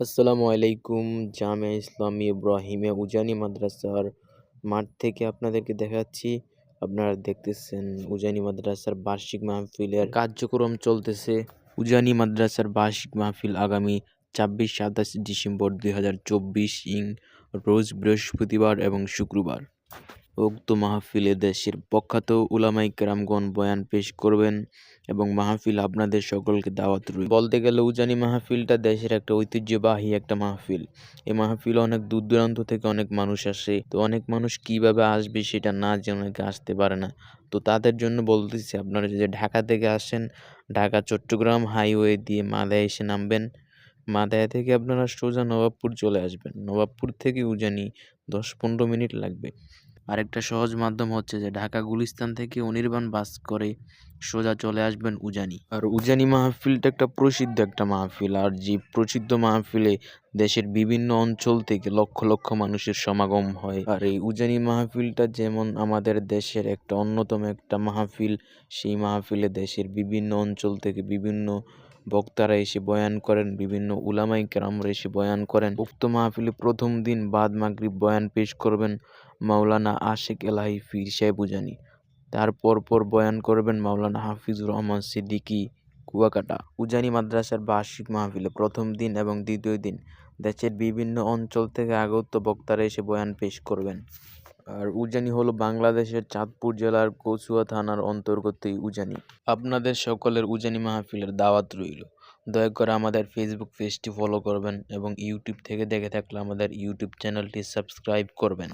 আসসালামু আলাইকুম জামে ইসলামী ইব্রাহিমে উজানি মাদ্রাসার মাঠ থেকে আপনাদেরকে দেখাচ্ছি। আপনারা দেখতেছেন উজানি মাদ্রাসার বার্ষিক মাহফিলের কার্যক্রম চলতেছে। উজানি মাদ্রাসার বার্ষিক মাহফিল আগামী ছাব্বিশ সাতাশ ডিসেম্বর দুই হাজার চব্বিশ ইং, রোজ বৃহস্পতিবার এবং শুক্রবার। উক্ত মাহফিলে দেশের প্রখ্যাত উলামাই কেরামগণ বয়ান পেশ করবেন এবং মাহফিল আপনাদের সকলকে দাওয়াত রইল। বলতে গেলে উজানি মাহফিলটা দেশের একটা ঐতিহ্যবাহী একটা মাহফিল। এই মাহফিল অনেক দূর দূরান্ত থেকে অনেক মানুষ আসে। তো অনেক মানুষ কীভাবে আসবে সেটা না জেনে অনেকে আসতে পারে না। তো তাদের জন্য বলতেছি, আপনারা যদি ঢাকা থেকে আসেন ঢাকা চট্টগ্রাম হাইওয়ে দিয়ে মাদায় এসে নামবেন। মাদায়া থেকে আপনারা সোজা নবাবপুর চলে আসবেন। নবাবপুর থেকে উজানি দশ পনেরো মিনিট লাগবে। আরেকটা সহজ মাধ্যম হচ্ছে যে ঢাকা গুলিস্তান থেকে অনির্বাণ বাস করে সোজা চলে আসবেন উজানি। আর উজানি মাহফিলটা একটা প্রসিদ্ধ একটা মাহফিল। আর যে প্রসিদ্ধ মাহফিলে দেশের বিভিন্ন অঞ্চল থেকে লক্ষ লক্ষ মানুষের সমাগম হয়। আর এই উজানি মাহফিলটা যেমন আমাদের দেশের একটা অন্যতম একটা মাহফিল, সেই মাহফিলে দেশের বিভিন্ন অঞ্চল থেকে বিভিন্ন বক্তারা এসে বয়ান করেন, বিভিন্ন উলামাই কেরামরা এসে বয়ান করেন। উক্ত মাহফিলে প্রথম দিন বাদ মাগরিব বয়ান পেশ করবেন মাওলানা আশেক এলাহি ফির সাহেব উজানি। তারপর পর বয়ান করবেন মাওলানা হাফিজুর রহমান সিদ্দিকী, কুয়াকাটা। উজানি মাদ্রাসার বার্ষিক মাহফিলে প্রথম দিন এবং দ্বিতীয় দিন দেশের বিভিন্ন অঞ্চল থেকে আগত বক্তারা এসে বয়ান পেশ করবেন। আর উজানি হলো বাংলাদেশের চাঁদপুর জেলার কচুয়া থানার অন্তর্গতই উজানি। আপনাদের সকলের উজানি মাহফিলের দাওয়াত রইল। দয়া করে আমাদের ফেসবুক পেজটি ফলো করবেন এবং ইউটিউব থেকে দেখে থাকলে আমাদের ইউটিউব চ্যানেলটি সাবস্ক্রাইব করবেন।